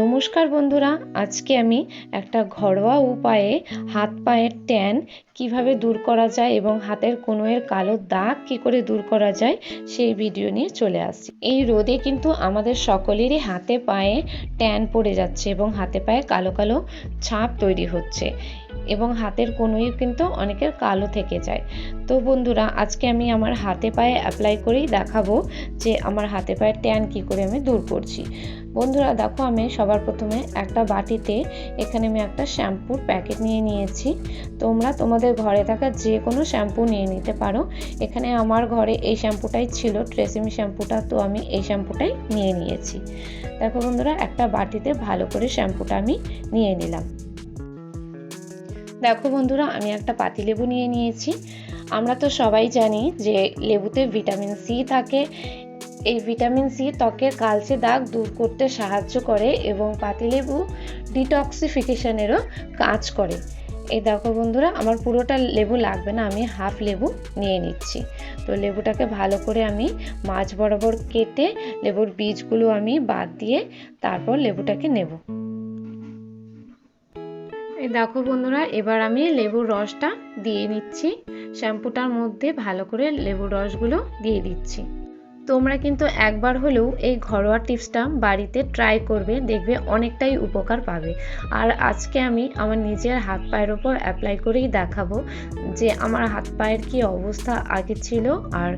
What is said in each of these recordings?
নমস্কার বন্ধুরা, আজকে আমি একটা ঘরোয়া উপায়ে হাত পায়ের ট্যান কীভাবে দূর করা যায় এবং হাতের কোনোয়ের কালো দাগ কি করে দূর করা যায় সেই ভিডিও নিয়ে চলে আসছি। এই রোদে কিন্তু আমাদের সকলেরই হাতে পায়ে ট্যান পড়ে যাচ্ছে এবং হাতে পায়ে কালো কালো ছাপ তৈরি হচ্ছে এবং হাতের কোনোই কিন্তু অনেকের কালো থেকে যায়। তো বন্ধুরা, আজকে আমি আমার হাতে পায়ে অ্যাপ্লাই করেই দেখাবো যে আমার হাতে পায়ের ট্যান কি করে আমি দূর করছি। বন্ধুরা দেখো আমি সবার প্রথমে একটা বাটিতে, এখানে আমি একটা শ্যাম্পুর প্যাকেট নিয়ে নিয়েছি। তোমরা তোমাদের ঘরে থাকা যে কোনো শ্যাম্পু নিয়ে নিতে পারো। এখানে আমার ঘরে এই শ্যাম্পুটাই ছিল, ট্রেসিমি শ্যাম্পুটা, তো আমি এই শ্যাম্পুটাই নিয়ে নিয়েছি। দেখো বন্ধুরা, একটা বাটিতে ভালো করে শ্যাম্পুটা আমি নিয়ে নিলাম। দেখো বন্ধুরা, আমি একটা পাতিলেবু নিয়ে নিয়েছি। আমরা তো সবাই জানি যে লেবুতে ভিটামিন সি থাকে এই ভিটামিন সি ত্বকের কালচে দাগ দূর করতে সাহায্য করে এবং পাতিলেবু ডিটক্সিফিকেশনেরও কাজ করে। এই দেখো বন্ধুরা, আমার পুরোটা লেবু লাগবে না, আমি হাফ লেবু নিয়ে নিচ্ছি। তো লেবুটাকে ভালো করে আমি মাছ বরাবর কেটে লেবুর বীজগুলো আমি বাদ দিয়ে তারপর লেবুটাকে নেব। এই দেখো বন্ধুরা, এবার আমি লেবুর রসটা দিয়ে নিচ্ছি। শ্যাম্পুটার মধ্যে ভালো করে লেবুর রসগুলো দিয়ে দিচ্ছি। তোমরা কিন্তু একবার হলেও এই ঘরোয়া টিপসটা বাড়িতে ট্রাই করবে, দেখবে অনেকটাই উপকার পাবে। আর আজকে আমি আমার নিজের হাত পায়ের ওপর অ্যাপ্লাই করেই দেখাবো যে আমার হাত পায়ের কি অবস্থা আগে ছিল আর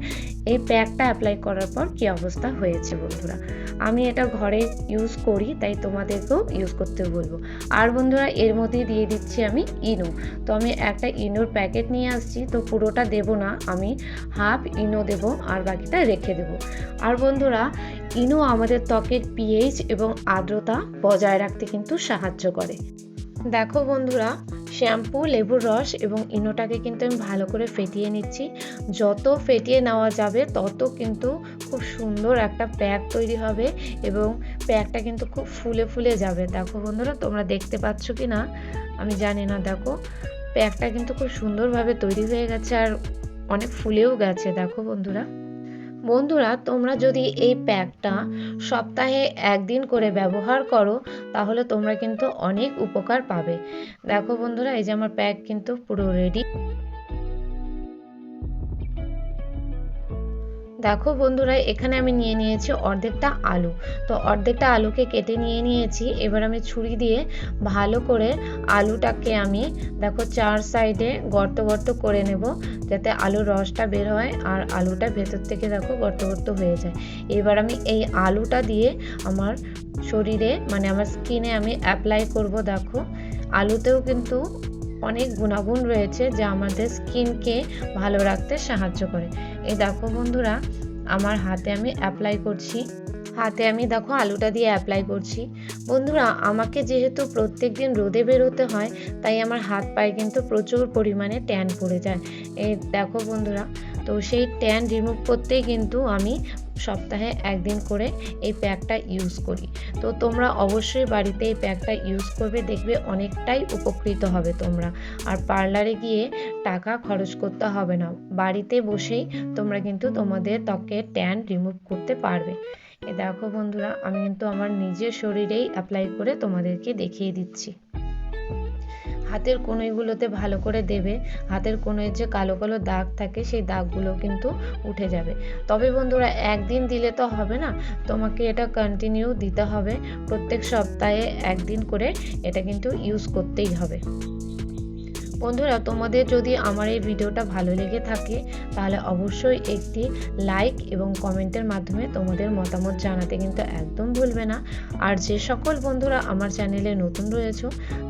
এই প্যাকটা অ্যাপ্লাই করার পর কি অবস্থা হয়েছে বন্ধুরা। আমি এটা ঘরে ইউজ করি, তাই তোমাদেরকেও ইউজ করতে বলব। আর বন্ধুরা, এর মধ্যে দিয়ে দিচ্ছি আমি ইনো। তো আমি একটা ইনোর প্যাকেট নিয়ে আসছি, তো পুরোটা দেব না, আমি হাফ ইনো দেব আর বাকিটা রেখে দেব। আর বন্ধুরা, ইনো আমাদের ত্বকের পিএইচ এবং আর্দ্রতা বজায় রাখতে কিন্তু সাহায্য করে। দেখো বন্ধুরা, শ্যাম্পু, লেবুর রস এবং ইনোটাকে কিন্তু আমি ভালো করে ফেটিয়ে নিচ্ছি। যত ফেটিয়ে নেওয়া যাবে, তত কিন্তু খুব সুন্দর একটা প্যাক তৈরি হবে এবং প্যাকটা কিন্তু খুব ফুলে ফুলে যাবে। দেখো বন্ধুরা, তোমরা দেখতে পাচ্ছ কি না? আমি জানি না, দেখো। প্যাকটা কিন্তু খুব সুন্দরভাবে তৈরি হয়ে গেছে আর অনেক ফুলেও গেছে, দেখো বন্ধুরা। বন্ধুরা, তোমরা যদি এই প্যাকটা সপ্তাহে একদিন করে ব্যবহার করো, তাহলে তোমরা কিন্তু অনেক উপকার পাবে। দেখো বন্ধুরা, এই যে আমার প্যাক কিন্তু পুরো রেডি দেখো বন্ধুরা, এখানে আমি নিয়ে নিয়েছি অর্ধেকটা আলু। তো অর্ধেকটা আলুকে কেটে নিয়ে নিয়েছি, এবার আমি ছুরি দিয়ে ভালো করে আলুটাকে আমি দেখো চার সাইডে গর্ত গর্ত করে নেব, যাতে আলুর রসটা বের হয় আর আলুটা ভেতর থেকে দেখো গর্ত গর্ত হয়ে যায়। এবার আমি এই আলুটা দিয়ে আমার শরীরে মানে আমার স্কিনে আমি অ্যাপ্লাই করব, দেখো। আলুতেও কিন্তু অনেক গুণাগুণ রয়েছে যা আমাদের স্কিনকে ভালো রাখতে সাহায্য করে। এই দেখো বন্ধুরা, আমার হাতে আমি অ্যাপ্লাই করছি। হাতে আমি দেখো আলুটা দিয়ে অ্যাপ্লাই করছি। বন্ধুরা, আমাকে যেহেতু প্রত্যেক দিন রোদে বেরোতে হয়, তাই আমার হাত পায়ে কিন্তু প্রচুর পরিমাণে ট্যান পড়ে যায়। এই দেখো বন্ধুরা, তো সেই ট্যান রিমুভ করতেই কিন্তু আমি সপ্তাহে একদিন করে এই প্যাকটা ইউজ করি। তো তোমরা অবশ্যই বাড়িতে এই প্যাকটা ইউজ করবে, দেখবে অনেকটাই উপকৃত হবে তোমরা। আর পার্লারে গিয়ে টাকা খরচ করতে হবে না। বাড়িতে বসেই তোমরা কিন্তু তোমাদের ত্বকের ট্যান রিমুভ করতে পারবে। এ দেখো বন্ধুরা, আমি কিন্তু আমার নিজের শরীরেই অ্যাপ্লাই করে তোমাদেরকে দেখিয়ে দিচ্ছি। হাতের কনুইগুলোতে ভালো করে দেবে। হাতের কনুইয়ের যে কালো কালো দাগ থাকে, সেই দাগগুলো কিন্তু উঠে যাবে। তবে বন্ধুরা, একদিন দিলে তো হবে না। তোমাকে এটা কন্টিনিউ দিতে হবে। প্রত্যেক সপ্তাহে একদিন করে এটা কিন্তু ইউজ করতেই হবে। বন্ধুরা, তোমাদের যদি আমার এই ভিডিওটা ভালো লেগে থাকে, তাহলে অবশ্যই একটি লাইক এবং কমেন্টের মাধ্যমে তোমাদের মতামত জানাতে কিন্তু একদম ভুলবে না। আর যে সকল বন্ধুরা আমার চ্যানেলে নতুন রয়েছে,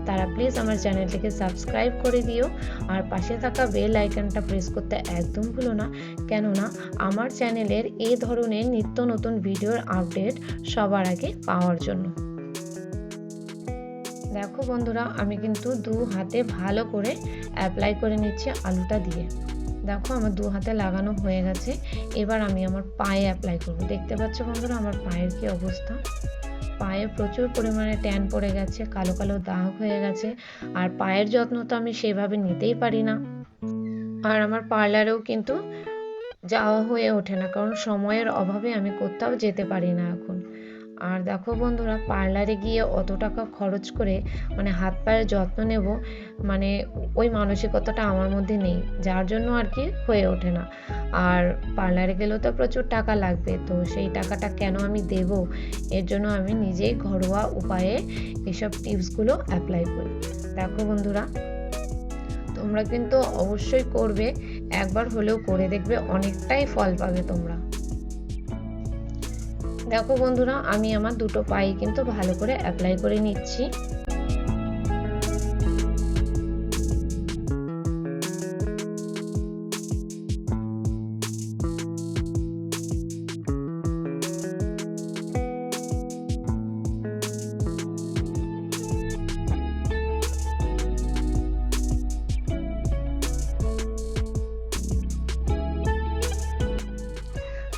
তারা প্লিজ আমার চ্যানেলটিকে সাবস্ক্রাইব করে দিও। আর পাশে থাকা বেল আইকনটা প্রেস করতে একদম ভুলো না। কেননা, আমার চ্যানেলের এই ধরনের নিত্য নতুন ভিডিওর আপডেট সবার আগে পাওয়ার জন্য। দেখো বন্ধুরা, আমি কিন্তু দু হাতে ভালো করে অ্যাপ্লাই করে নিচ্ছি আলুটা দিয়ে। দেখো আমার দু হাতে লাগানো হয়ে গেছে, এবার আমি আমার পায়ে অ্যাপ্লাই করব। দেখতে পাচ্ছ বন্ধুরা আমার পায়ের কি অবস্থা? পায়ে প্রচুর পরিমাণে ট্যান পড়ে গেছে, কালো কালো দাগ হয়ে গেছে, আর পায়ের যত্ন তো আমি সেভাবে নিতেই পারি না। আর আমার পার্লারেও কিন্তু যাওয়া হয়ে ওঠে না, কারণ সময়ের অভাবে আমি কোথাও যেতে পারি না এখন। আর দেখো বন্ধুরা, পার্লারে গিয়ে অত টাকা খরচ করে মানে হাত পায়ের যত্ন নেব মানে ওই মানসিকতাটা আমার মধ্যে নেই, যার জন্য আর কি হয়ে ওঠে না। আর পার্লারে গেলেও তো প্রচুর টাকা লাগবে, তো সেই টাকাটা কেন আমি দেব? এর জন্য আমি নিজেই ঘরোয়া উপায়ে এসব টিপসগুলো অ্যাপ্লাই করি। দেখো বন্ধুরা, তোমরা কিন্তু অবশ্যই করবে, একবার হলেও করে দেখবে, অনেকটাই ফল পাবে তোমরা। দেখো বন্ধুরা আমি আমার দুটো পাই কিন্তু ভালো করে অ্যাপ্লাই করে নিচ্ছি।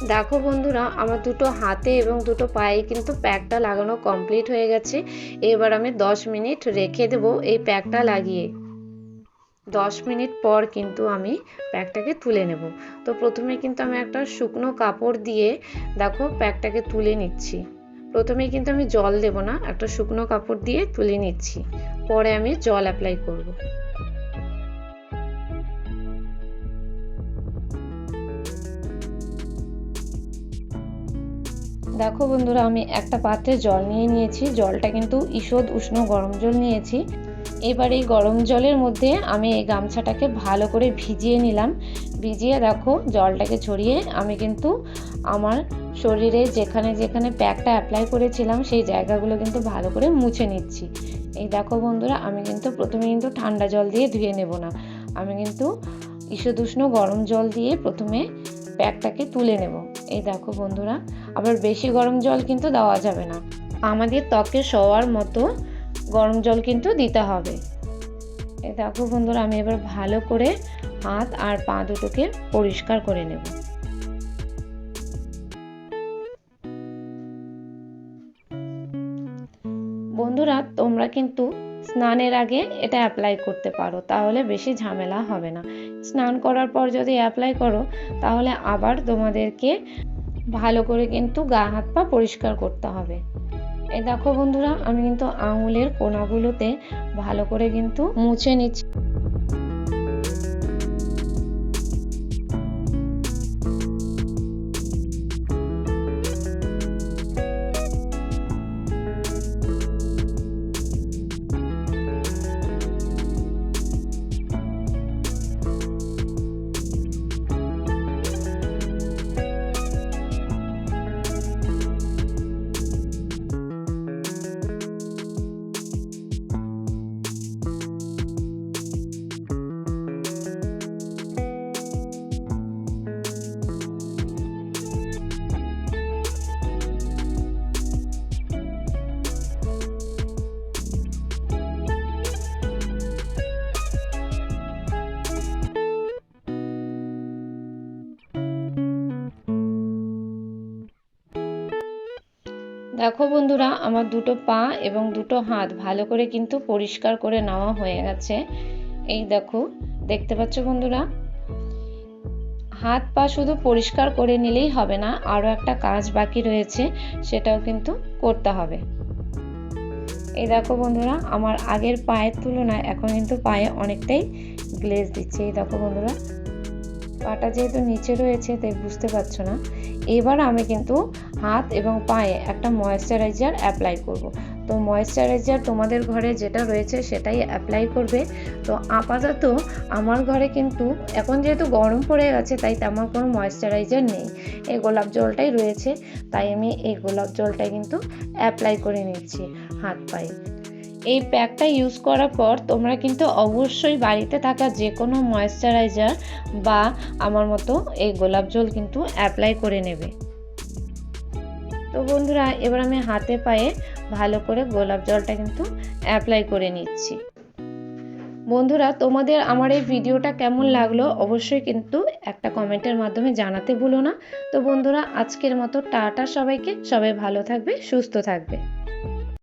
দেখো বন্ধুরা, আমার দুটো হাতে এবং দুটো পায়ে কিন্তু প্যাকটা লাগানো কমপ্লিট হয়ে গেছে। এবার আমি 10 মিনিট রেখে দেব এই প্যাকটা লাগিয়ে। 10 মিনিট পর কিন্তু আমি প্যাকটাকে তুলে নেব। তো প্রথমে কিন্তু আমি একটা শুকনো কাপড় দিয়ে দেখো প্যাকটাকে তুলে নিচ্ছি। প্রথমে কিন্তু আমি জল দেব না, একটা শুকনো কাপড় দিয়ে তুলে নিচ্ছি। পরে আমি জল অ্যাপ্লাই করব। দেখো বন্ধুরা, আমি একটা পাত্রে জল নিয়ে নিয়েছি। জলটা কিন্তু ঈষৎ উষ্ণ গরম জল নিয়েছি। এবার এই গরম জলের মধ্যে আমি এই গামছাটাকে ভালো করে ভিজিয়ে নিলাম। ভিজিয়ে দেখো, জলটাকে ছড়িয়ে আমি কিন্তু আমার শরীরে যেখানে যেখানে প্যাকটা অ্যাপ্লাই করেছিলাম, সেই জায়গাগুলো কিন্তু ভালো করে মুছে নিচ্ছি। এই দেখো বন্ধুরা, আমি কিন্তু প্রথমে কিন্তু ঠান্ডা জল দিয়ে ধুয়ে নেব না। আমি কিন্তু ঈষৎ উষ্ণ গরম জল দিয়ে প্রথমে প্যাকটাকে তুলে নেব। এই দেখো বন্ধুরা, আবার বেশি গরম জল কিন্তু দেওয়া যাবে না। আমাদের ত্বকে শোয়ার মতো গরম জল কিন্তু দিতে হবে। এই দেখো বন্ধুরা, আমি এবার ভালো করে হাত আর পা দুটোকে পরিষ্কার করে নেব। বন্ধুরা, তোমরা কিন্তু স্নানের আগে এটা অ্যাপ্লাই করতে পারো, তাহলে বেশি ঝামেলা হবে না। স্নান করার পর যদি অ্যাপ্লাই করো, তাহলে আবার তোমাদেরকে ভালো করে কিন্তু গা, হাত, পা পরিষ্কার করতে হবে। এ দেখো বন্ধুরা, আমি কিন্তু আঙুলের কোনাগুলোতে ভালো করে কিন্তু মুছে নিচ্ছি। দেখো বন্ধুরা, আমার দুটো পা এবং দুটো হাত ভালো করে কিন্তু পরিষ্কার করে নেওয়া হয়ে গেছে। এই দেখো, দেখতে পাচ্ছ বন্ধুরা? হাত পা শুধু পরিষ্কার করে নিলেই হবে না, আরও একটা কাজ বাকি রয়েছে, সেটাও কিন্তু করতে হবে। এই দেখো বন্ধুরা, আমার আগের পায়ের তুলনায় এখন কিন্তু পায়ে অনেকটাই গ্লেজ দিচ্ছে। এই দেখো বন্ধুরা, পাটা যেহেতু নিচে রয়েছে, তাই বুঝতে পারছ না। এবার আমি কিন্তু হাত এবং পায়ে একটা ময়েশ্চারাইজার অ্যাপ্লাই করব। তো ময়েশ্চারাইজার তোমাদের ঘরে যেটা রয়েছে সেটাই অ্যাপ্লাই করবে। তো আপাতত আমার ঘরে কিন্তু এখন যেহেতু গরম পড়ে গেছে, তাই তেমন কোনো ময়েশ্চারাইজার নেই। এই গোলাপ জলটাই রয়েছে, তাই আমি এই গোলাপ জলটাই কিন্তু অ্যাপ্লাই করে নিচ্ছি হাত পায়ে এই প্যাকটা ইউজ করার পর তোমরা কিন্তু অবশ্যই বাড়িতে থাকা যে কোনো ময়েশ্চারাইজার বা আমার মতো এই গোলাপ জল কিন্তু অ্যাপ্লাই করে নেবে। তো বন্ধুরা, এবার আমি হাতে পায়ে ভালো করে গোলাপ জলটা কিন্তু অ্যাপ্লাই করে নিচ্ছি। বন্ধুরা, তোমাদের আমার এই ভিডিওটা কেমন লাগল অবশ্যই কিন্তু একটা কমেন্টের মাধ্যমে জানাতে ভুলো না। তো বন্ধুরা, আজকের মতো টাটা সবাইকে। সবাই ভালো থাকবে, সুস্থ থাকবে।